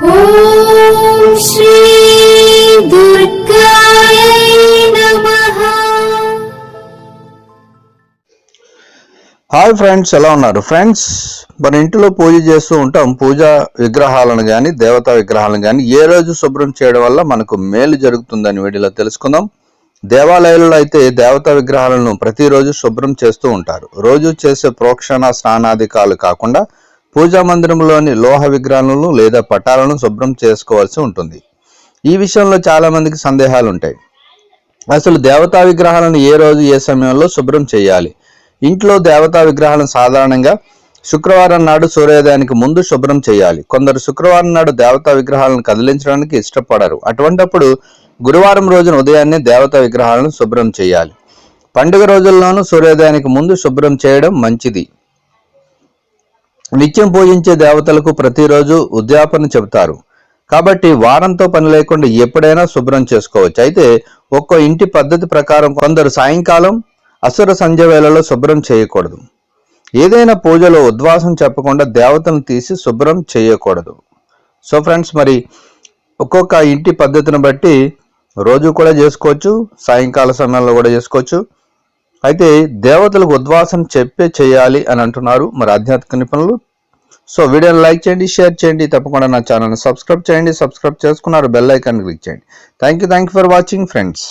Hi friends ఎలా ఉన్నారు? Friends మన ఇంటిలో పూజ చేస్తూ ఉంటాం. పూజా విగ్రహాలను కానీ దేవతా విగ్రహాలను కానీ ఏ రోజు శుభ్రం చేయడం వల్ల మనకు మేలు జరుగుతుందని వీడియోలో తెలుసుకుందాం. దేవాలయాల్లో అయితే దేవతా విగ్రహాలను ప్రతిరోజు శుభ్రం చేస్తూ ఉంటారు. రోజు చేసే ప్రోక్షణ స్నానాధికాలు కాకుండా పూజా మందిరంలోని లోహ విగ్రహాలను లేదా పటాలను శుభ్రం చేసుకోవాల్సి ఉంటుంది. ఈ విషయంలో చాలామందికి సందేహాలు ఉంటాయి అసలు దేవతా విగ్రహాలను ఏ రోజు ఏ సమయంలో శుభ్రం చేయాలి? ఇంట్లో దేవతా విగ్రహాలను సాధారణంగా శుక్రవారం నాడు సూర్యోదయానికి ముందు శుభ్రం చేయాలి. కొందరు శుక్రవారం నాడు దేవతా విగ్రహాలను కదిలించడానికి ఇష్టపడరు. అటువంటప్పుడు గురువారం రోజున ఉదయాన్నే దేవతా విగ్రహాలను శుభ్రం చేయాలి. పండుగ రోజుల్లోనూ సూర్యోదయానికి ముందు శుభ్రం చేయడం మంచిది. నిత్యం పూజించే దేవతలకు ప్రతిరోజు ఉద్యాపన చెబుతారు. కాబట్టి వారంతో పని లేకుండా ఎప్పుడైనా శుభ్రం చేసుకోవచ్చు. అయితే ఒక్కో ఇంటి పద్ధతి ప్రకారం కొందరు సాయంకాలం అసుర సంధ్య వేళలో శుభ్రం చేయకూడదు. ఏదైనా పూజలో ఉద్వాసం చెప్పకుండా దేవతను తీసి శుభ్రం చేయకూడదు. సో ఫ్రెండ్స్ మరి ఒక్కొక్క ఇంటి పద్ధతిని బట్టి రోజు కూడా చేసుకోవచ్చు సాయంకాల సమయంలో కూడా చేసుకోవచ్చు. అయితే దేవతలకు ఉద్వాసం చెప్పే చేయాలి అని అంటున్నారు మరి ఆధ్యాత్మిక నిపుణులు. సో వీడియోని లైక్ చేయండి షేర్ చేయండి తప్పకుండా నా ఛానల్ని సబ్స్క్రైబ్ చేయండి సబ్స్క్రైబ్ చేసుకున్నారు బెల్ ఐకాన్ క్లిక్ చేయండి. Thank you thank you for watching friends